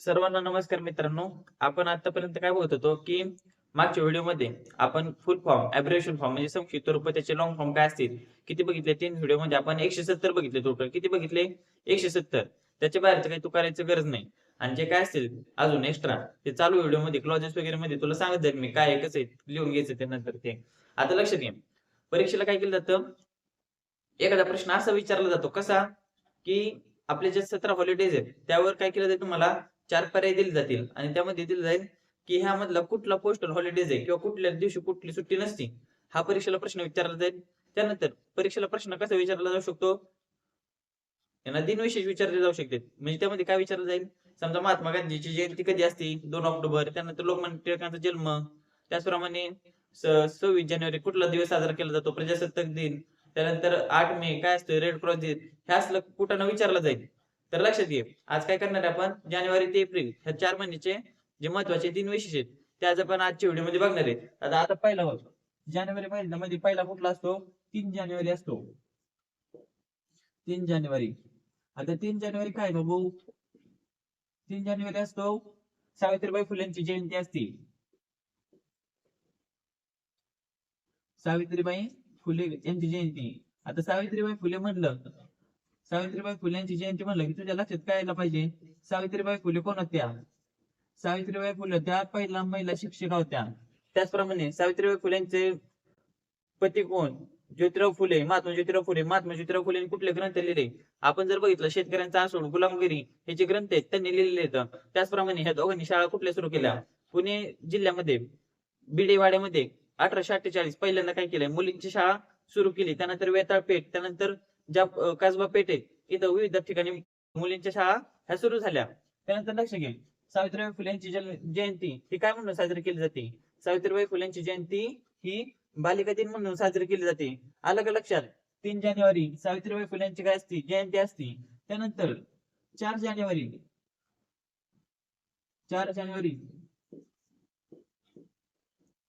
सर्वांना नमस्कार मित्रांनो. आपण आतापर्यंत काय बोलत होतो की मागच्या व्हिडिओमध्ये आपण फुल फॉर्म ऍब्रेशन फॉर्म म्हणजे संक्षिप्त रूप त्याचे लॉंग फॉर्म काय असतील किती बघितले? तीन व्हिडिओमध्ये आपण एकशे सत्तर बघितले टोटल किती बघितले? एकशे सत्तर. त्याच्या बाहेरचं काही तू करायचं गरज नाही. आणि जे काय असतील अजून एक्स्ट्रा ते चालू व्हिडिओमध्ये क्लॉजेस वगैरे मध्ये तुला सांगत जाईल मी काय कसं आहे लिहून घ्यायचं ते नंतर ते. आता लक्षात घे परीक्षेला काय केलं जातं? एखादा प्रश्न असा विचारला जातो कसा? की आपले जे सतरा हॉलिडेज आहेत त्यावर काय केलं जातं तुम्हाला? चार पर्याय दिले जातील. आणि त्यामध्ये दिलं जाईल की ह्यामधला कुठला पोस्टल हॉलिडेज आहे किंवा कुठल्या दिवशी कुठली सुट्टी नसती हा परीक्षेला प्रश्न विचारला जाईल. त्यानंतर परीक्षेला प्रश्न कसा विचारला जाऊ शकतो? यांना दिनविशेष विचारले जाऊ शकते म्हणजे त्यामध्ये काय विचारलं जाईल? समजा महात्मा गांधीची जयंती कधी असते? दोन ऑक्टोबर. त्यानंतर लोकमान्य टिळकांचा जन्म. त्याचप्रमाणे सव्वीस जानेवारी कुठला दिवस साजरा केला जातो? प्रजासत्ताक दिन. त्यानंतर आठ मे काय असतं? रेड क्रॉस दिन. हे असलं कुठं विचारलं जाईल. तर लक्षात घे आज काय करणार आपण? जानेवारी ते एप्रिल ह्या चार महिन्याचे जे महत्त्वाचे तीन विशेष आहेत त्याच आज आपण आजच्या व्हिडिओमध्ये बघणार आहे. आता आता पहिला होतो जानेवारी महिन्यामध्ये पहिला कुठला असतो? तीन जानेवारी असतो. तीन जानेवारी. आता तीन जानेवारी काय बाबू? तीन जानेवारी असतो. सावित्रीबाई फुलेंची जयंती असते. सावित्रीबाई फुले यांची जयंती. आता सावित्रीबाई फुले म्हटलं सावित्रीबाई फुले यांची जयंती म्हणलं की तुझ्या लक्षात काय यायला पाहिजे? सावित्रीबाई फुले कोण होत्या? सावित्रीबाई फुले त्या पहिल्या महिला शिक्षिका होत्या. त्याचप्रमाणे सावित्रीबाई यांचे पती कोण? ज्योतिराव फुले महात्मा ज्योतिराव फुले. महात्मा ज्योतिराव फुले कुठले ग्रंथ लिहिले? आपण जर बघितलं शेतकऱ्यांचा आसूड गुलामगिरी हे जे ग्रंथ आहेत त्यांनी लिहिलेले आहेत. त्याचप्रमाणे ह्या दोघांनी शाळा कुठल्या सुरू केल्या? पुणे जिल्ह्यामध्ये बिडेवाड्यामध्ये अठराशे अठ्ठेचाळीस पहिल्यांदा काय केलंय? मुलींची शाळा सुरू केली. त्यानंतर वेताळ पेठ त्यानंतर ज्या कसबा पेठे इथं विविध ठिकाणी मुलींच्या शाळा ह्या सुरू झाल्या. त्यानंतर लक्ष घे. सावित्रीबाई फुले जयंती ही काय म्हणून साजरी केली जाते? सावित्रीबाई फुले जयंती ही बालिका दिन म्हणून साजरी केली जाते. आलं का लक्षात? तीन जानेवारी सावित्रीबाई फुले काय असते? जयंती असते. त्यानंतर चार जानेवारी चार जानेवारी.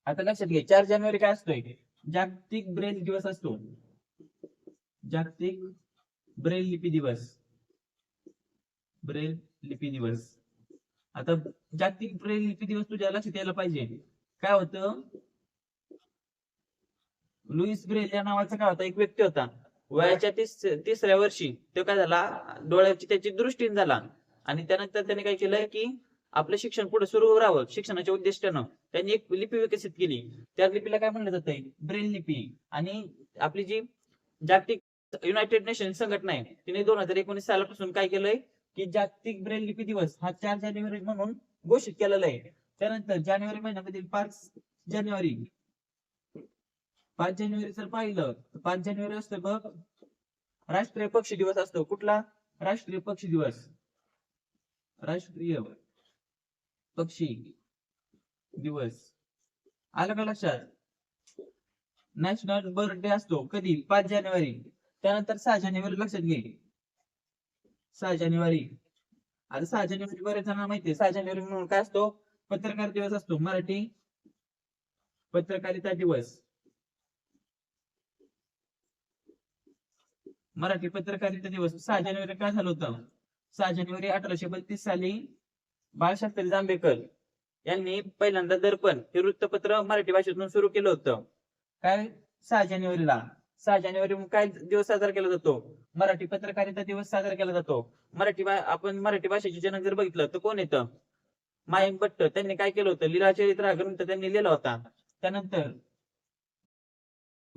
आता लक्षात घे. चार जानेवारी काय असतोय? जागतिक ब्रेल दिवस असतो. जागतिक ब्रेल लिपी दिवस. ब्रेल लिपी दिवस. आता जागतिक ब्रेल लिपी दिवस तुझ्या लक्षात यायला पाहिजे काय होतं? लुईस ब्रेल या नावाचा काय होता? एक व्यक्ती होता. वयाच्या तिसऱ्या वर्षी तो काय झाला? डोळ्याची त्याची दृष्टीन झाला. आणि त्यानंतर त्याने काय केलं की आपलं शिक्षण पुढे सुरू राहावं शिक्षणाच्या उद्दिष्टानं. त्यांनी एक लिपी विकसित केली. त्या लिपीला काय म्हणलं जात ब्रेल लिपी. आणि आपली जी जागतिक युनायटेड नेशन संघटना आहे. तिने दोन हजार एकोणीस सालापासून काय केलंय? की जागतिक ब्रेल लिपी दिवस हा चार जानेवारी म्हणून घोषित केलेला आहे. त्यानंतर जानेवारी महिन्यामधील पाच जानेवारी पाच जानेवारी जर पाहिलं तर पाच जानेवारी असतो बघ. राष्ट्रीय पक्षी दिवस असतो. कुठला? राष्ट्रीय पक्षी दिवस. राष्ट्रीय पक्षी दिवस. आलं का लक्षात? नॅशनल बर्थडे असतो. कधी? पाच जानेवारी. त्यानंतर सहा जानेवारी लक्षात घे. सहा जानेवारी. आता सहा जानेवारी बरेच जणांना माहितीये सहा जानेवारी म्हणून काय असतो? पत्रकार दिवस असतो. मराठी पत्रकारिता दिवस. मराठी पत्रकारिता दिवस. सहा जानेवारी काय झालं होतं? सहा जानेवारी अठराशे बत्तीस साली बाळशास्त्री जांभेकर यांनी पहिल्यांदा दर्पण हे वृत्तपत्र मराठी भाषेतून सुरू केलं होतं. काय? सहा जानेवारीला. सहा जानेवारी काय दिवस साजरा केला जातो? मराठी पत्रकारिता दिवस साजरा केला जातो. मराठी आपण मराठी भाषेचे जनक जर बघितलं तर कोण येतं? मायम भट्ट. त्यांनी काय केलं होतं? लिलाचरित्र हा ग्रंथ त्यांनी लिहिला होता. त्यानंतर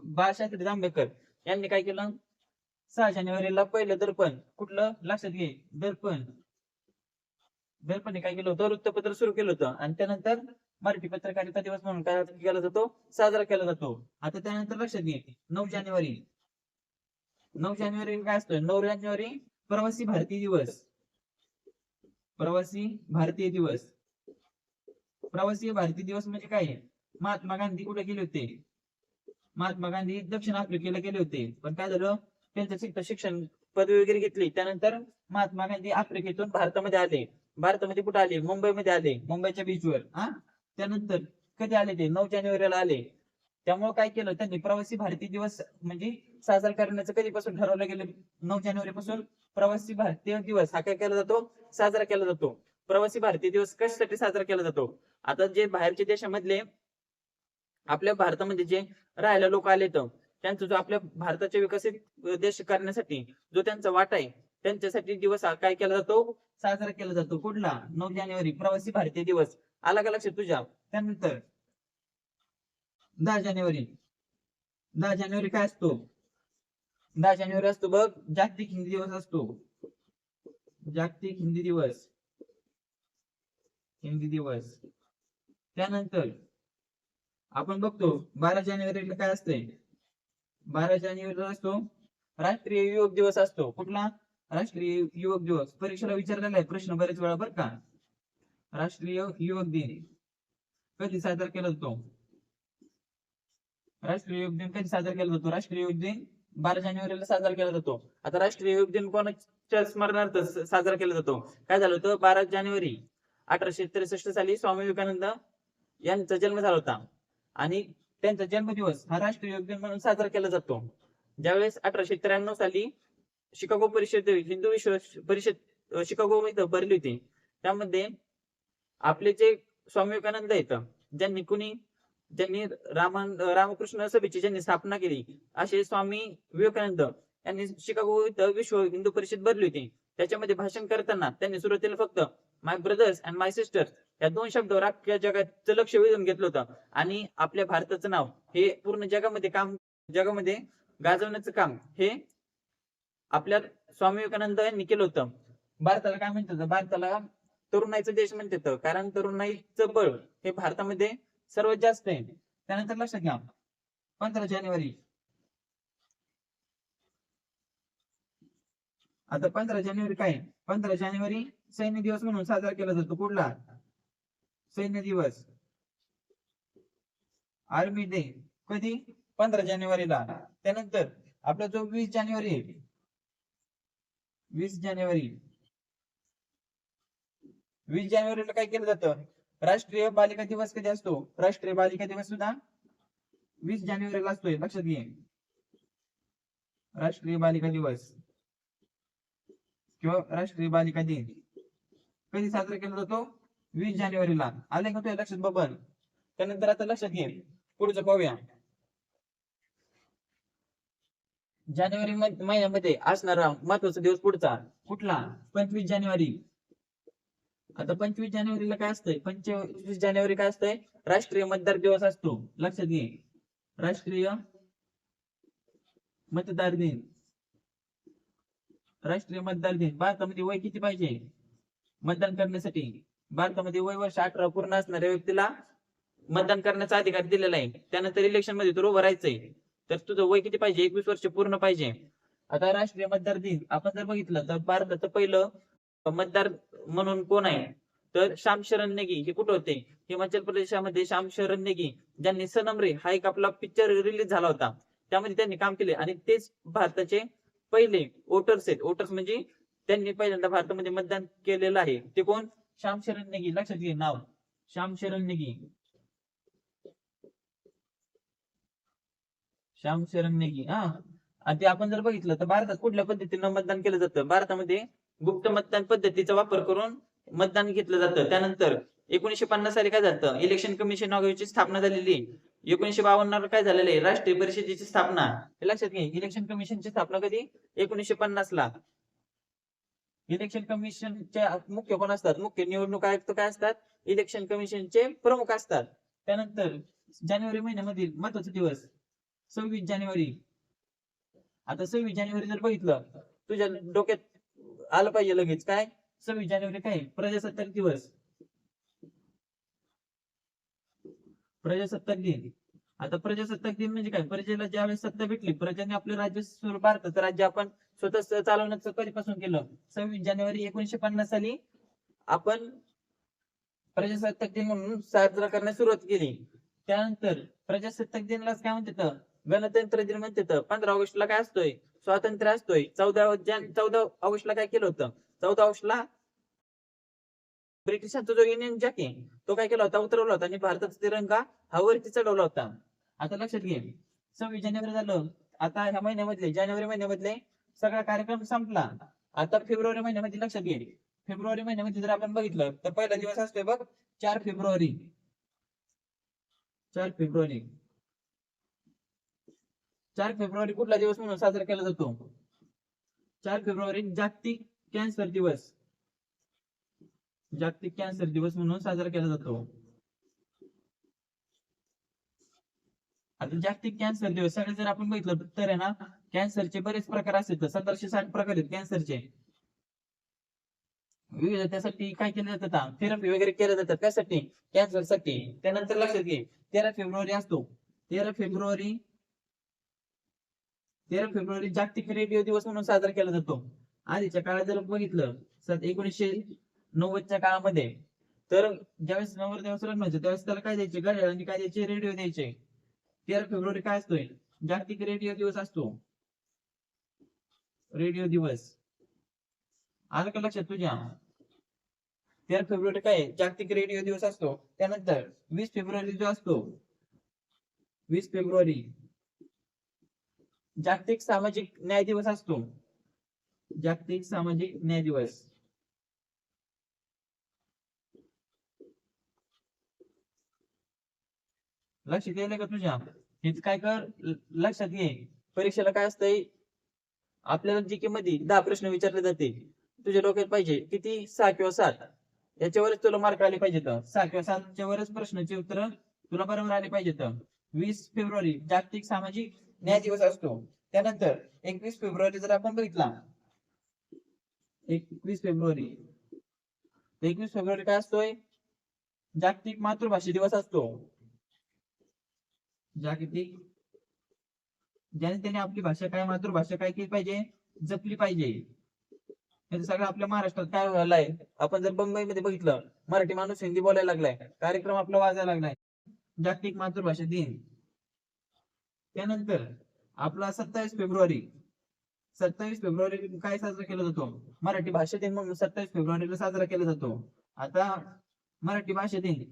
बाळशास्त्री जांभेकर यांनी काय केलं? सहा जानेवारीला पहिलं दर्पण. कुठलं? लक्षात घे. दर्पण. दर्पण काय केलं होतं? वृत्तपत्र सुरू केलं होतं. आणि त्यानंतर मराठी पत्रकारिता दिवस म्हणून काय केला जातो? साजरा केला जातो. आता त्यानंतर लक्षात घे नऊ जानेवारी. नऊ जानेवारी काय असतं नऊ जानेवारी प्रवासी भारतीय दिवस. प्रवासी भारतीय दिवस. प्रवासी भारतीय दिवस म्हणजे काय? महात्मा गांधी कुठे गेले होते? महात्मा गांधी दक्षिण आफ्रिकेला गेले होते. पण काय झालं? त्यांचं शिक्षण पदवी वगैरे घेतली. त्यानंतर महात्मा गांधी आफ्रिकेतून भारतामध्ये आले. भारतामध्ये कुठे आले? मुंबईमध्ये आले. मुंबईच्या बीचवर हा? त्यानंतर कधी आले ते? नऊ जानेवारीला आले. त्यामुळे काय केलं? त्यांनी प्रवासी भारतीय दिवस म्हणजे साजरा करण्याचं कधीपासून ठरवलं गेलं? नऊ जानेवारी पासून प्रवासी भारतीय दिवस हा काय केला जातो? साजरा केला जातो. प्रवासी भारतीय दिवस कशासाठी साजरा केला जातो? आता जे बाहेरच्या देशामधले आपल्या भारतामध्ये जे राहायला लोक आले तर त्यांचा जो आपल्या भारताच्या विकसित देश करण्यासाठी जो त्यांचा वाटा आहे त्यांच्यासाठी दिवस हा काय केला जातो? साजरा केला जातो. कुठला? नऊ जानेवारी. प्रवासी भारतीय दिवस. आला का लक्षात तुझ्या? त्यानंतर दहा जानेवारी. दहा जानेवारी काय असतो? दहा जानेवारी असतो बघ जागतिक हिंदी दिवस असतो. जागतिक हिंदी दिवस. हिंदी दिवस. त्यानंतर आपण बघतो बारा जानेवारीला काय असतंय? बारा जानेवारीला असतो राष्ट्रीय युवक दिवस असतो. कुठला? राष्ट्रीय युवक दिवस. परीक्षेला विचारलेला आहे प्रश्न बरेच वेळा बरं का. राष्ट्रीय युवक दिन. कधी साजरा केला जातो? राष्ट्रीय युवक दिन कधी साजरा केला जातो? राष्ट्रीय युवक दिन बारा जानेवारीला साजरा केला जातो. आता राष्ट्रीय युवक दिन कोणाच्या स्मरणार्थ साजरा केला जातो? काय झालं होतं? बारा जानेवारी अठराशे त्रेसष्ट साली स्वामी विवेकानंद यांचा जन्म झाला होता. आणि त्यांचा जन्मदिवस हा राष्ट्रीय योग दिन म्हणून साजरा केला जातो. ज्यावेळेस अठराशे त्र्याण्णव साली शिकागो परिषद हिंदू विश्व परिषद शिकागो मध्ये भरली होती. त्यामध्ये आपले जे स्वामी विवेकानंद आहेत ज्यांनी कुणी ज्यांनी रामान रामकृष्ण सभेची ज्यांनी स्थापना केली असे स्वामी विवेकानंद यांनी शिकागो इथं विश्व हिंदू परिषद भरली होती. त्याच्यामध्ये भाषण करताना त्यांनी सुरुवातीला फक्त my brothers and my sister या दोन शब्दावर अख्ख्या जगाचं लक्ष वेधून घेतलं होतं. आणि आपल्या भारताचं नाव हे पूर्ण जगामध्ये काम जगामध्ये गाजवण्याचं काम हे आपल्या स्वामी विवेकानंद यांनी केलं होतं. भारताला काय म्हणत होतं भारताला तरुणाईचा देश म्हणतात कारण तरुणाईचं बळ हे भारतामध्ये सर्वात जास्त आहे. त्यानंतर लक्षात घ्या. पंधरा जानेवारी. आता पंधरा जानेवारी काय? पंधरा जानेवारी सैन्य दिवस म्हणून साजरा केला जातो. कुठला? सैन्य दिवस. आर्मी डे कधी? पंधरा जानेवारीला. त्यानंतर आपला जो वीस जानेवारी आहे वीस जानेवारी. वीस जानेवारीला काय केलं जातं? राष्ट्रीय बालिका दिवस कधी असतो? राष्ट्रीय बालिका दिवस सुद्धा वीस जानेवारीला असतोय. लक्षात घे. राष्ट्रीय बालिका दिवस. किंवा राष्ट्रीय बालिका दिन. कधी साजरा केला जातो? वीस जानेवारीला. आले का तुझ्या लक्षात बबन? त्यानंतर आता लक्षात घे. पुढचं पाहूया. जानेवारी महिन्यामध्ये असणारा महत्त्वाचा दिवस पुढचा कुठला? पंचवीस जानेवारी. आता पंचवीस जानेवारीला काय असतंय? पंचवीस जानेवारी काय असतंय? राष्ट्रीय मतदार दिवस असतो. लक्षात घे. राष्ट्रीय मतदार दिन. राष्ट्रीय मतदार दिन. भारतामध्ये वय किती पाहिजे? मतदान करण्यासाठी. भारतामध्ये वय वर्ष अठरा पूर्ण असणाऱ्या व्यक्तीला मतदान करण्याचा अधिकार दिलेला आहे. त्यानंतर इलेक्शनमध्ये तुला उभं राहायचंय. तर तुझं वय किती पाहिजे? एकवीस वर्ष पूर्ण पाहिजे. आता राष्ट्रीय मतदार दिन. आपण जर बघितलं तर भारताचं पहिलं मतदार म्हणून कोण आहे? तर श्याम शरण नेगी हे कुठं होते? हिमाचल प्रदेशामध्ये श्याम शरण नेगी ज्यांनी सनम रे हा एक आपला पिक्चर रिलीज झाला होता. त्यामध्ये त्यांनी काम केले आणि तेच भारताचे पहिले वोटर्स आहेत. वोटर्स म्हणजे त्यांनी पहिल्यांदा भारतामध्ये मतदान केलेलं आहे. ते कोण? श्याम शरण नेगी. लक्षात घे नाव. श्याम शरण नेगी. श्याम शरण नेगी हा. आणि ते आपण जर बघितलं तर भारतात कुठल्या पद्धतीनं मतदान केलं जातं? भारतामध्ये गुप्त मतदान पद्धतीचा वापर करून मतदान घेतलं जातं. त्यानंतर एकोणीशे पन्नास साली काय झालं? इलेक्शन कमिशन ऑफ स्थापना झालेली. एकोणीशे बावन्न काय झालेलं आहे? राष्ट्रीय परिषदेची स्थापना. हे लक्षात घे इलेक्शन कमिशनची स्थापना कधी? एकोणीशे पन्नास ला. इलेक्शन कमिशनचे मुख्य कोण असतात? मुख्य निवडणूक आयुक्त काय असतात? इलेक्शन कमिशनचे प्रमुख असतात. त्यानंतर जानेवारी महिन्यामधील महत्त्वाचा दिवस सव्वीस जानेवारी. आता सव्वीस जानेवारी जर बघितलं तुझ्या डोक्यात आलं पाहिजे लगेच. काय? सव्वीस जानेवारी काय? प्रजासत्ताक दिवस. प्रजासत्ताक दिन. आता प्रजासत्ताक दिन म्हणजे काय? प्रजेला ज्यावेळेस सत्ता भेटली प्रजेने आपलं राज्य भारताचं राज्य आपण स्वतः चालवण्याचं कधीपासून केलं? सव्वीस जानेवारी एकोणीशे पन्नास साली आपण प्रजासत्ताक दिन म्हणून साजरा करण्यास सुरुवात केली. त्यानंतर प्रजासत्ताक दिनलाच काय म्हणतात? गणतंत्र दिन म्हणतात पंधरा ऑगस्टला काय असतोय? स्वातंत्र्य असतोय. चौदा जान चौदा ऑगस्टला काय केलं होतं? चौदा ऑगस्टला ब्रिटिशांचा जो युनियन जॅक आहे तो काय केला होता? उतरवला होता आणि भारताचा तिरंगा हा वरती चढवला होता. आता लक्षात घे. सव्वीस जानेवारी झालं. आता ह्या महिन्यामधले जानेवारी महिन्यामधले सगळा कार्यक्रम संपला. आता फेब्रुवारी महिन्यामध्ये लक्षात घे. फेब्रुवारी महिन्यामध्ये जर आपण बघितलं तर पहिला दिवस असतोय बघ चार फेब्रुवारी. चार फेब्रुवारी. चार फेब्रुवारी कुठला दिवस म्हणून साजरा केला जातो? चार फेब्रुवारी जागतिक कॅन्सर दिवस. जागतिक कॅन्सर दिवस म्हणून साजरा केला जातो. आता जागतिक कॅन्सर दिवस सगळे जर आपण बघितलं तर आहे ना कॅन्सरचे बरेच प्रकार असतात सतराशे साठ प्रकार आहेत कॅन्सरचे. विविध त्यासाठी काय केलं जातं थेरपी वगैरे केल्या जातात त्यासाठी कॅन्सरसाठी त्यानंतर लक्षात घे तेरा फेब्रुवारी असतो. तेरा फेब्रुवारी तेरा फेब्रुवारी जागतिक रेडिओ दिवस म्हणून साजरा केला जातो. आधीच्या काळात जर बघितलं सत एकोणीसशे नव्वदच्या काळामध्ये तर ज्यावेळेस नवरदेवाच लग्न व्हायचं त्यावेळेस त्याला काय द्यायचे? घड्याळ आणि काय द्यायचे? रेडिओ द्यायचे. तेरा फेब्रुवारी काय असतोय? जागतिक रेडिओ दिवस असतो. रेडिओ दिवस. आलं का लक्षात तुझ्या? तेरा फेब्रुवारी काय? आहे? जागतिक रेडिओ दिवस असतो. त्यानंतर वीस फेब्रुवारी जो असतो वीस फेब्रुवारी जागतिक सामाजिक न्याय दिवस असतो. जागतिक सामाजिक न्याय दिवस. लक्ष येईल का तुझ्या. हेच काय कर लक्षात घे. परीक्षेला काय असतंय? आपल्याला जी के मध्ये दहा प्रश्न विचारले जाते. तुझ्या डोक्यात पाहिजे किती? सहा किंवा सात. याच्यावरच तुला मार्क आले पाहिजेत सहा किंवा सातच्या वरच प्रश्नाची उत्तर तुला बरोबर आले पाहिजेत वीस फेब्रुवारी जागतिक सामाजिक न्याय दिवस असतो. त्यानंतर एकवीस फेब्रुवारी जर आपण बघितला एकवीस फेब्रुवारी. एकवीस फेब्रुवारी काय असतोय? जागतिक मातृभाषा दिवस असतो. जागतिक ज्याने त्याने आपली भाषा काय मातृभाषा काय केली पाहिजे? जपली पाहिजे. सगळं आपल्या महाराष्ट्रात काय व्हायला आहे आपण जर बंबईमध्ये बघितलं मराठी माणूस हिंदी बोलायला लागलाय कार्यक्रम आपला वाजायला लागलाय. जागतिक मातृभाषा दिन. त्यानंतर आपला सत्तावीस फेब्रुवारी. सत्तावीस फेब्रुवारी काय साजरा केला जातो? मराठी भाषा दिन म्हणून सत्तावीस फेब्रुवारीला साजरा केला जातो. आता मराठी भाषा दिन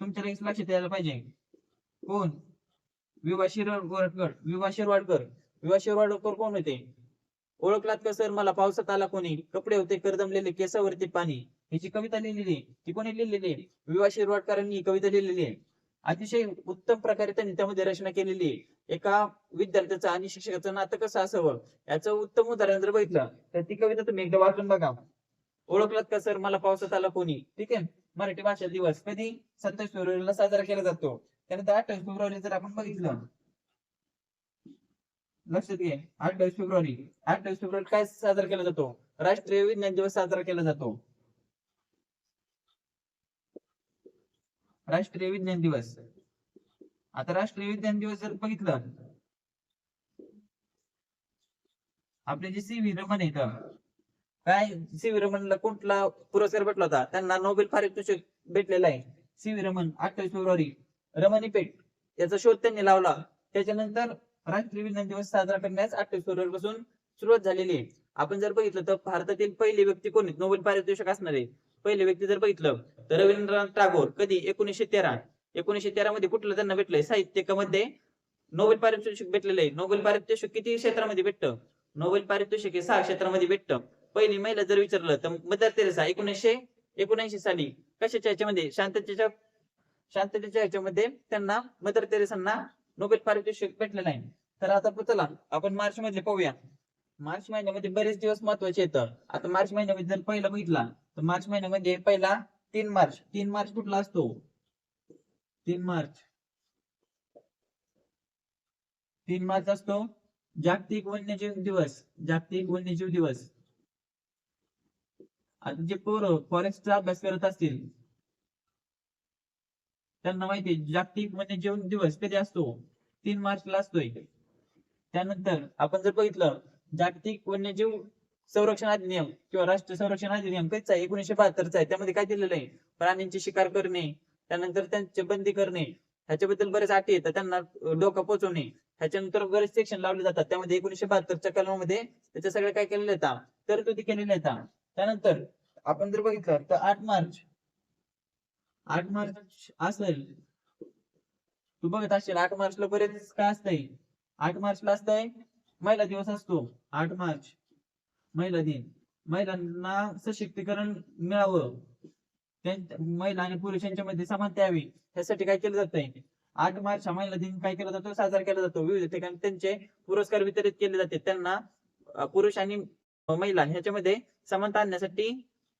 तुमच्या लगेच लक्षात यायला पाहिजे. कोण? विवा शिरवाडकर विवा शिरवाडकर. विवा शिरवाडकर कोण होते? ओळखलात का सर? मला पावसात आला कोणी? कपडे होते करदमलेले केसावरती पाणी. ह्याची कविता लिहिलेली ती कोणी लिहिलेली आहे? विवा शिरवाडकरांनी कविता लिहिलेली आहे. अतिशय उत्तम प्रकारे त्यांनी त्यामध्ये रचना केलेली आहे. एका विद्यार्थ्याचं आणि शिक्षकाचं नातं कसं असावं? याचं उत्तम उदाहरण जर बघितलं तर ती कविता तुम्ही एकदा वाचून बघा. ओळखलात का सर? मला पावसात आला कोणी? ठीक आहे. मराठी भाषा दिवस कधी? सत्तावीस फेब्रुवारीला साजरा केला जातो. त्यानंतर अठ्ठावीस फेब्रुवारी जर आपण बघितलं लक्षात घे. अठ्ठावीस फेब्रुवारी. अठ्ठावीस फेब्रुवारी काय साजरा केला जातो? राष्ट्रीय विज्ञान दिवस साजरा केला जातो. राष्ट्रीय विज्ञान दिवस. आता राष्ट्रीय विज्ञान दिवस जर बघितलं आपले जे सी व्ही रमन आहेत काय सी व्ही रमनला कुठला पुरस्कार भेटला होता? त्यांना नोबेल पारितोषिक भेटलेला आहे. सी व्ही रमन अठ्ठावीस फेब्रुवारी रमणी पेठ याचा शोध त्यांनी लावला. त्याच्यानंतर राष्ट्रीय विज्ञान दिवस साजरा करण्यास अठ्ठावीस फेब्रुवारी पासून सुरुवात झालेली आहे. आपण जर बघितलं तर भारतातील पहिली व्यक्ती कोण आहेत? नोबेल पारितोषिक असणार आहे पहिले व्यक्ती जर बघितलं तर रवींद्रनाथ टागोर कधी एकोणीसशे तेरा एकोणीसशे तेरा मध्ये कुठलं त्यांना भेटलंय? साहित्यकामध्ये नोबेल पारितोषिक भेटलेलं आहे. नोबेल पारितोषिक किती क्षेत्रामध्ये भेटतं? नोबेल पारितोषिक हे सहा क्षेत्रामध्ये भेटतं. पहिली महिला जर विचारलं तर मदर तेरेसा एकोणीसशे एकोणऐंशी साली कशाच्या ह्याच्यामध्ये? शांततेच्या शांततेच्या ह्याच्यामध्ये त्यांना मदर तेरेसांना नोबेल पारितोषिक भेटलेलं आहे. तर आता चला आपण मार्च मध्ये पाहूया. मार्च महिन्यामध्ये बरेच दिवस महत्त्वाचे येतं आता मार्च महिन्यामध्ये जर पहिला बघितला तर मार्च महिन्यामध्ये पहिला तीन मार्च. तीन मार्च कुठला असतो? तीन मार्च. तीन मार्च असतो जागतिक वन्यजीव दिवस. जागतिक वन्यजीव दिवस. आता जे पोरं फॉरेस्टचा अभ्यास करत असतील त्यांना माहिती आहे, जागतिक वन्यजीव दिवस कधी असतो? तीन मार्चला असतोय. त्यानंतर आपण जर बघितलं जागतिक वन्यजीव संरक्षण अधिनियम किंवा राष्ट्रीय संरक्षण अधिनियम कधीच आहे एकोणीशे बहात्तरचा आहे. त्यामध्ये काय दिलेलं आहे? प्राण्यांची शिकार करणे त्यानंतर त्यांची बंदी करणे ह्याच्याबद्दल बरेच अटी येतात त्यांना डोका पोचवणे ह्याच्यानंतर बरेच सेक्शन लावले जातात. त्यामध्ये एकोणीशे बहात्तरच्या कलमामध्ये त्याच्या सगळं काय केलेलं येतात तरतुदी केलेल्या येतात त्यानंतर आपण जर बघितलं तर आठ मार्च आठ मार्च असेल. तू बघत असेल आठ मार्चला बरेच काय असतंय? आठ मार्चला असतंय महिला दिवस असतो आठ मार्च. महिला दिन. महिलांना सशक्तीकरण मिळावं. महिला आणि पुरुषांच्या मध्ये समानता यावी. यासाठी काय केलं जात आठ मार्च हा महिला दिन काय केला जातो? साजरा केला जातो. विविध ठिकाणी त्यांचे पुरस्कार वितरित केले जाते. त्यांना पुरुष आणि महिला ह्याच्यामध्ये समानता आणण्यासाठी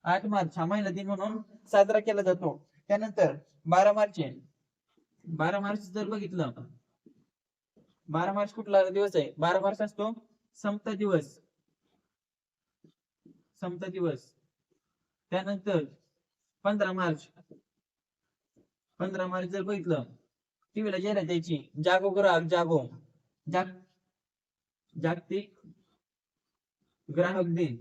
आठ मार्च हा महिला दिन म्हणून साजरा केला जातो. त्यानंतर बारा मार्च बारा मार्च जर बघितलं बारा मार्च कुठला दिवस आहे? बारा मार्च असतो? समता दिवस. समता दिवस. त्यानंतर पंधरा मार्च. पंधरा मार्च जर बघितलं टीव्हीला जाहिरात द्यायची. जागो ग्राहक जागो. जाग जागतिक ग्राहक दिन.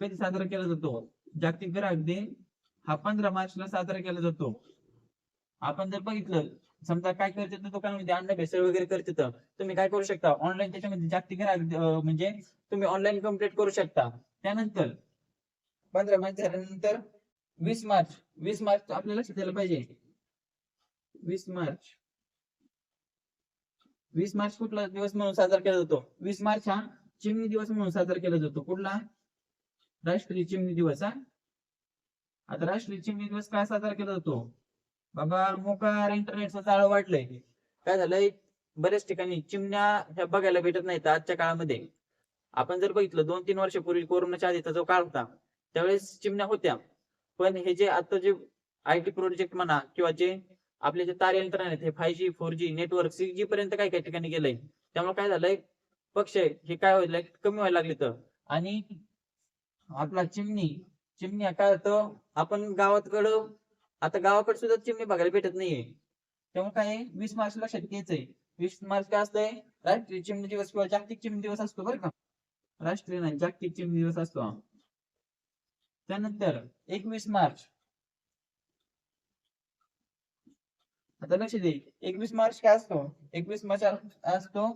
कधी साजरा केला जातो? जागतिक ग्राहक दिन हा पंधरा मार्चला साजरा केला जातो. आपण जर बघितलं समजा काय करते तर दुकानामध्ये अन्न भेसळ वगैरे करते तर तुम्ही काय करू शकता? ऑनलाईन त्याच्यामध्ये जागतिक ग्राहक म्हणजे तुम्ही ऑनलाईन कंप्लीट करू शकता. त्यानंतर पंधरा मार्च झाल्यानंतर वीस मार्च वीस मार्च आपल्याला शिकायला पाहिजे. वीस मार्च. वीस मार्च कुठला दिवस म्हणून साजरा केला जातो? वीस मार्च हा चिमणी दिवस म्हणून साजरा केला जातो. कुठला? राष्ट्रीय चिमणी दिवस हा? आता राष्ट्रीय चिमणी दिवस काय साजरा केला जातो? बाबा मोकार इंटरनेटचं जाळं वाढलंय काय झालंय? बऱ्याच ठिकाणी चिमण्या ह्या बघायला भेटत नाहीत आजच्या काळामध्ये. आपण जर बघितलं दोन तीन वर्षापूर्वी कोरोनाच्या आधीचा जो काळ होता. त्यावेळेस चिमण्या होत्या. पण हे जे आता जे आय टी प्रोजेक्ट म्हणा किंवा जे आपले जे तारे यंत्रणा आहेत हे five G four G network six G पर्यंत काय काय ठिकाणी गेलंय? त्यामुळे काय झालंय? पक्ष हे काय व्हायला कमी व्हायला लागले तर. आणि आपला चिमणी चिमण्या काय होतं? आपण गावाकडं आता गावाकडे सुद्धा चिमणी बघायला भेटत नाहीये. त्यामुळे काय आहे, वीस मार्च लक्षात आहे वीस मार्च काय असतंय? राष्ट्रीय चिमणी दिवस किंवा जागतिक चिमणी दिवस असतो बरं का? राष्ट्रीय नाही जागतिक चिमणी दिवस असतो त्यानंतर एकवीस मार्च. आता लक्ष दे एकवीस मार्च काय असतो? एकवीस मार्च असतो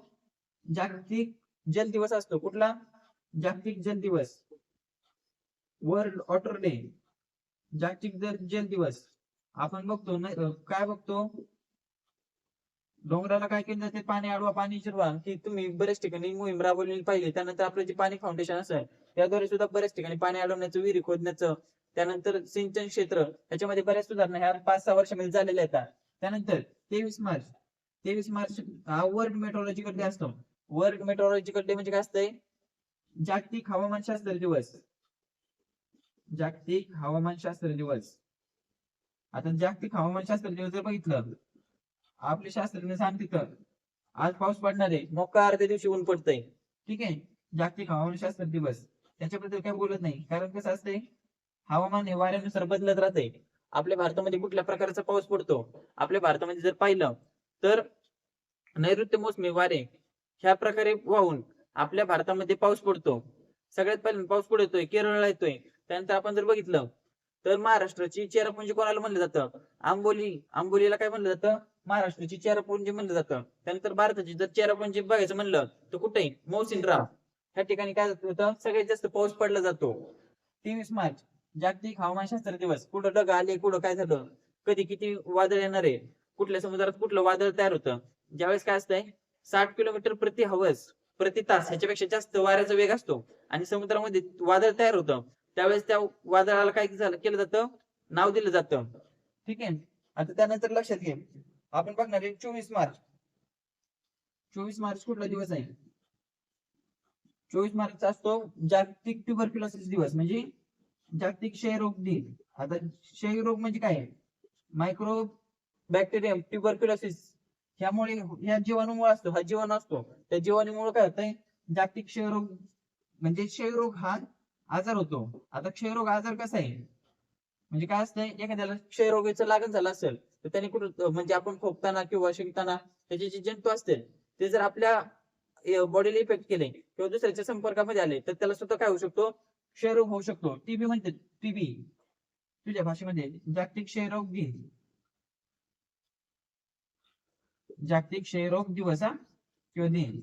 जागतिक जल दिवस असतो. कुठला? जागतिक जल दिवस. World water day. जागतिक जल दिवस. आपण बघतो काय बघतो? डोंगराला काय केलं जाते पाणी अडवा पाणी शिरवा की तुम्ही बऱ्याच ठिकाणी मोहीम राबवलेली पाहिली. त्यानंतर आपलं जे पाणी फाउंडेशन असेल त्याद्वारे सुद्धा बऱ्याच ठिकाणी पाणी अडवण्याचं विहिरी खोदण्याचं त्यानंतर सिंचन क्षेत्र याच्यामध्ये बऱ्याच सुधारणा ह्या पाच सहा वर्षामध्ये म्हणजे झालेल्या आहेत. त्यानंतर तेवीस मार्च. तेवीस मार्च हा वर्ल्ड मेट्रोलॉजिकल डे असतो. वर्ल्ड मेट्रोलॉजिकल डे म्हणजे काय असतंय? जागतिक हवामानशास्त्र दिवस. जागतिक हवामानशास्त्र दिवस. आता जागतिक हवामानशास्त्र दिवस जर बघितलं आपले शास्त्रज्ञ सांगतात आज पाऊस पडणार आहे. मोका अर्ध्या दिवशी ऊन पडतंय? ठीक आहे. जागतिक हवामानशास्त्र दिवस. त्याच्याबद्दल काय बोलत नाही. कारण कसं असतंय हवामान हे वाऱ्यानुसार बदलत राहते आपल्या भारतामध्ये कुठल्या प्रकारचा पाऊस पडतो? आपल्या भारतामध्ये जर पाहिलं तर नैऋत्य मोसमी वारे ह्या प्रकारे वाहून आपल्या भारतामध्ये पाऊस पडतो. सगळ्यात पहिल्यांदा पाऊस येतोय? केरळला येतोय. त्यानंतर आपण जर बघितलं तर महाराष्ट्राची चेरापुंजी कोणाला म्हणलं जातं? आंबोली. आंबोलीला काय म्हणलं जातं? महाराष्ट्राची चेरापुंजी म्हणलं जातं. त्यानंतर भारताची जर चेरापुंजी बघायचं म्हणलं तर कुठे मोसिनराम ह्या ठिकाणी काय होतं? सगळ्यात जास्त पाऊस पडला जातो. तेवीस मार्च जागतिक हवामानशास्त्र दिवस. कुठं ढग आले कुठं काय झालं? कधी किती वादळ येणार आहे? कुठल्या समुद्रात कुठलं वादळ तयार होतं? ज्यावेळेस काय असतंय? साठ किलोमीटर प्रति हवस प्रति तास ह्याच्यापेक्षा जास्त वाऱ्याचा वेग असतो. आणि समुद्रामध्ये वादळ तयार होतं. त्यावेळेस त्या वादळाला काय झालं केलं जातं? नाव दिलं जातं. ठीक आहे? आता त्यानंतर लक्षात घे. आपण बघणार आहे चोवीस मार्च. चोवीस मार्च कुठला दिवस आहे? चोवीस मार्च असतो जागतिक ट्युबरक्युलोसिस दिवस म्हणजे जागतिक क्षयरोग दिन. आता क्षयरोग म्हणजे काय? आहे मायक्रो बॅक्टेरियम ट्युबरक्युलोसिस ह्यामुळे ह्या जीवाणूमुळे असतो हा जीवाणू असतो. त्या जीवाणूमुळे काय होतंय? जागतिक क्षयरोग म्हणजे क्षयरोग हा आजार होतो. आता क्षयरोग आजार कसा आहे? म्हणजे काय असतंय? एखाद्याला क्षयरोगाचं लागण झालं असेल तर त्याने कुठं म्हणजे आपण खोकताना किंवा शिंकताना त्याचे जे जंतू असतील ते जर आपल्या बॉडीला इफेक्ट केले किंवा दुसऱ्याच्या संपर्कामध्ये आले तर त्याला सुद्धा काय होऊ शकतो? क्षयरोग होऊ शकतो. टीबी म्हणते टीबी. तुझ्या भाषेमध्ये जागतिक क्षयरोग दिन. जागतिक क्षयरोग दिवस हा? किंवा दिन.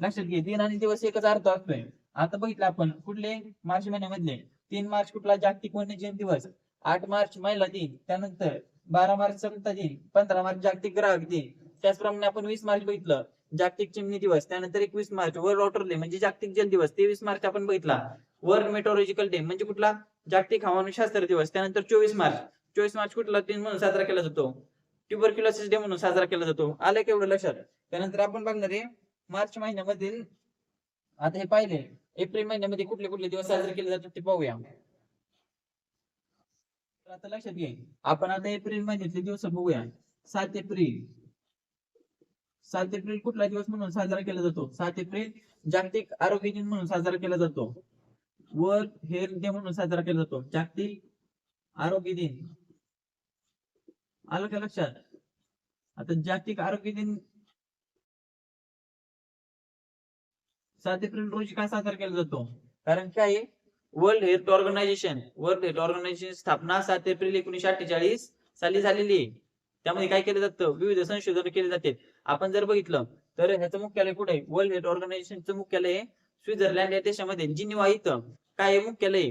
लक्षात घे दिन आणि दिवस एकच अर्थ असतोय. आता बघितलं आपण कुठले? मार्च महिन्यामधले. तीन मार्च कुठला? जागतिक वन्यजीव दिवस. आठ मार्च महिला दिन त्यानंतर बारा मार्च समता दिन पंधरा मार्च जागतिक ग्राहक दिन. त्याचप्रमाणे आपण वीस मार्च बघितलं जागतिक चिमणी दिवस. त्यानंतर एकवीस मार्च वर्ल्ड वॉटर डे म्हणजे जागतिक जल दिवस. तेवीस मार्च आपण बघितला वर्ल्ड मेट्रोलॉजिकल डे म्हणजे कुठला? जागतिक हवामानशास्त्र दिवस. त्यानंतर चोवीस मार्च. चोवीस मार्च कुठला? दिन म्हणून साजरा केला जातो. ट्युबरक्युलोसिस डे म्हणून साजरा केला जातो. आलं केवढं लक्षात? त्यानंतर आपण बघणार आहे मार्च महिन्यामधील आता हे पाहिले एप्रिल महिन्यामध्ये कुठले कुठले दिवस साजरे केले जातात ते पाहूया. आता लक्षात घे आपण आता एप्रिल महिन्यातले दिवस बघूया. सात एप्रिल. सात एप्रिल कुठला दिवस म्हणून साजरा केला जातो? सात एप्रिल जागतिक आरोग्य दिन म्हणून साजरा केला जातो. वर्ल्ड हेल्थ डे म्हणून साजरा केला जातो. जागतिक आरोग्य दिन. आलं का लक्षात? आता जागतिक आरोग्य दिन सात एप्रिल रोजी का साजरा केला जातो? कारण काय world health organisation world health organisation स्थापना सात एप्रिल एकोणीशे अठ्ठेचाळीस साली झालेली आहे. त्यामध्ये काय केलं जातं? विविध संशोधन केले जाते. आपण जर बघितलं तर ह्याचं मुख्यालय कुठे वर्ल्ड हेल्थ ऑर्गनायझेशनचं मुख्यालय आहे स्वित्झर्लंड या देशामध्ये. जिनिवा इथं काय आहे? मुख्यालय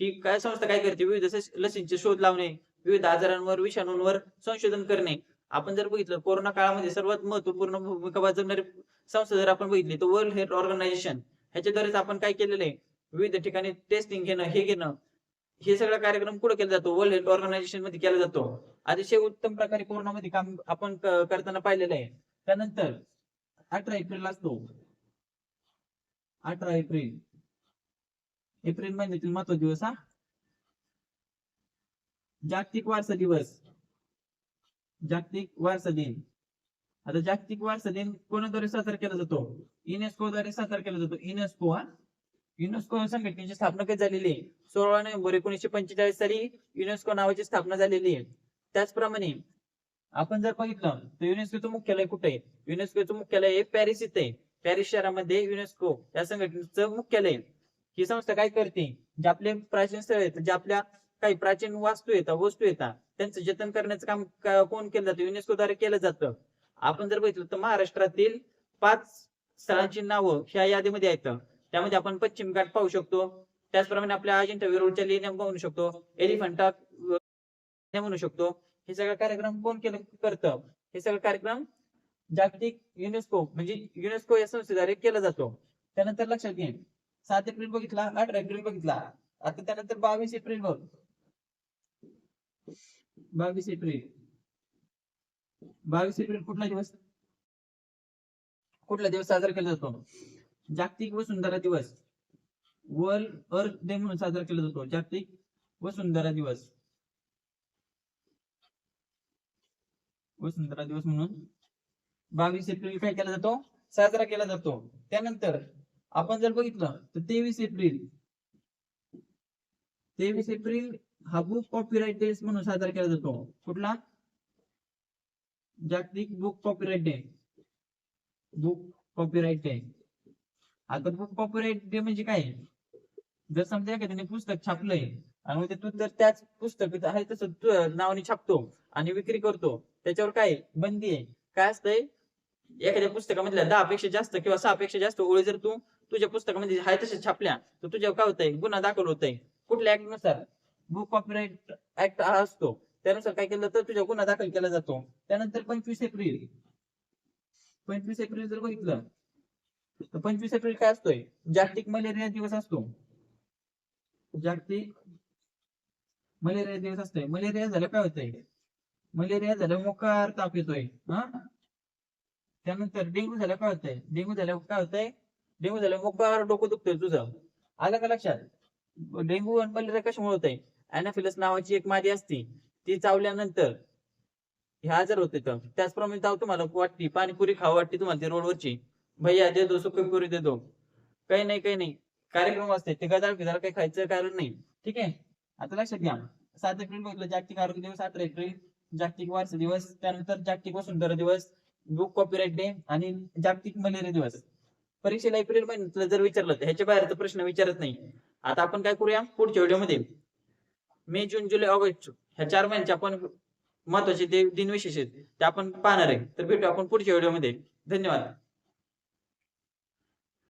ही काय संस्था काय करते? विविध लसींचे शोध लावणे विविध आजारांवर विषाणूंवर संशोधन करणे. आपण जर बघितलं कोरोना काळामध्ये सर्वात महत्त्वपूर्ण भूमिका बजावणारी संस्था जर आपण बघितली तर वर्ल्ड हेल्थ ऑर्गनायझेशन ह्याच्याद्वारेच आपण काय केलेलं आहे? विविध ठिकाणी टेस्टिंग घेणं हे घेणं हे सगळा कार्यक्रम कुठे केला जातो. वर्ल्ड हेल्थ ऑर्गनायझेशनमध्ये केला जातो. अतिशय उत्तम प्रकारे कोरोनामध्ये काम आपण करताना पाहिलेलं आहे. त्यानंतर अठरा एप्रिल असतो. अठरा एप्रिल. एप्रिल महिन्यातील महत्त्व दिवस हा? जागतिक वारसा दिवस. जागतिक वारसा दिन आता जागतिक वारसा दिन कोणाद्वारे साजरा केला जातो? युनेस्को द्वारे साजरा केला जातो. युनेस्को हा? युनेस्को संघटनेची स्थापना कधी झालेली आहे? सोळा नोव्हेंबर एकोणीशे पंचेचाळीस साली युनेस्को नावाची स्थापना झालेली आहे. त्याचप्रमाणे आपण जर बघितलं तर युनेस्कोचं मुख्यालय कुठे आहे? युनेस्कोचं मुख्यालय आहे पॅरिस इथे पॅरिस शहरामध्ये युनेस्को या संघटनेचं मुख्यालय ही संस्था काय करते? जे आपले प्राचीन स्थळ आहेत जे आपल्या काही प्राचीन वास्तू येतात वस्तू येतात त्यांचं जतन करण्याचं काम कोण केलं जातं? युनेस्को द्वारे केलं जातं. आपण जर बघितलं तर महाराष्ट्रातील पाच स्थळांची नावं ह्या यादीमध्ये आहेत. त्यामध्ये आपण पश्चिम घाट पाहू शकतो. त्याचप्रमाणे आपल्या अजिंठा वेरूळच्या लेण्या म्हणू शकतो. एलिफंटा म्हणू शकतो. हे सगळं कार्यक्रम कोण केलं करतं? हे सगळं कार्यक्रम जागतिक युनेस्को म्हणजे युनेस्को या संस्थेद्वारे केला जातो. त्यानंतर लक्षात घे सात एप्रिल बघितला अठरा एप्रिल बघितला. आता त्यानंतर बावीस एप्रिल बघ. बावीस एप्रिल. बावीस एप्रिल कुठला दिवस? कुठला दिवस साजरा केला जातो? जागतिक वसुंधरा दिवस. वर्ल्ड अर्थ डे म्हणून साजरा केला जातो. जागतिक वसुंधरा दिवस. वसुंधरा दिवस म्हणून बावीस एप्रिल काय केला जातो? साजरा केला जातो. त्यानंतर आपण जर बघितलं तर तेवीस एप्रिल. तेवीस एप्रिल हा बुक कॉपीराईट डे म्हणून साजरा केला जातो. कुठला? जागतिक book copyright day book copyright day आता बुक कॉपीराईट डे म्हणजे काय? जर समजा एखाद्याने पुस्तक छापलंय आणि तू जर त्याच पुस्तक आहे तसं नावाने छापतो आणि विक्री करतो त्याच्यावर काय बंदी आहे. काय असतंय? एखाद्या पुस्तकामधल्या दहा पेक्षा जास्त किंवा सहा पेक्षा जास्त ओळी जर तू तुझ्या पुस्तकामध्ये आहे तसे छापल्या तर तुझ्यावर काय होतंय? गुन्हा दाखल होतंय. कुठल्या ऍक्टनुसार? बुक कॉपीराईट ऍक्ट हा असतो. त्यानुसार काय केलं तर तुझ्या गुन्हा दाखल केला जातो. त्यानंतर पंचवीस एप्रिल. पंचवीस एप्रिल जर बघितलं तर पंचवीस एप्रिल काय असतोय? जागतिक मलेरिया दिवस असतो. जागतिक मलेरिया दिवस असतोय. मलेरिया झालं काय होतंय? मलेरिया झालं मोकार ताप येतोय. हा? त्यानंतर डेंग्यू झालं काय होतंय? डेंग्यू झाल्यावर काय होतंय? डेंग्यू झाल्यावर मोकार डोकं दुखतोय तुझं. आलं का लक्षात? डेंग्यू आणि मलेरिया कशामुळे होतंय? अॅनाफिलस नावाची एक मादी असते ती चावल्यानंतर हे आजार होते तर त्याचप्रमाणे जाऊ तुम्हाला वाटते पाणीपुरी खावं वाटते तुम्हाला ते रोडवरची. भैया दे दो सुखपुरी दे दो. काही नाही काही नाही. कार्यक्रम असते ते गजाळ फिदाळ काही खायचं कारण नाही. ठीक आहे? आता लक्षात घ्या. सात एप्रिल बघितलं जागतिक आरोग्य दिवस अठरा एप्रिल. जागतिक वारसा दिवस त्यानंतर जागतिक वसुंधरा दिवस बुक कॉपीराईट डे आणि जागतिक मलेरिया दिवस. परीक्षेला एप्रिल महिन्यातलं जर विचारलं तर ह्याच्या बाहेरचा प्रश्न विचारत नाही. आता आपण काय करूया? पुढच्या व्हिडिओमध्ये मे जून जुलै ऑगस्ट ह्या चार महिन्याचे आपण महत्त्वाचे ते दिन विशेष आहेत ते आपण पाहणार आहे. तर भेटू आपण पुढच्या व्हिडिओमध्ये. धन्यवाद.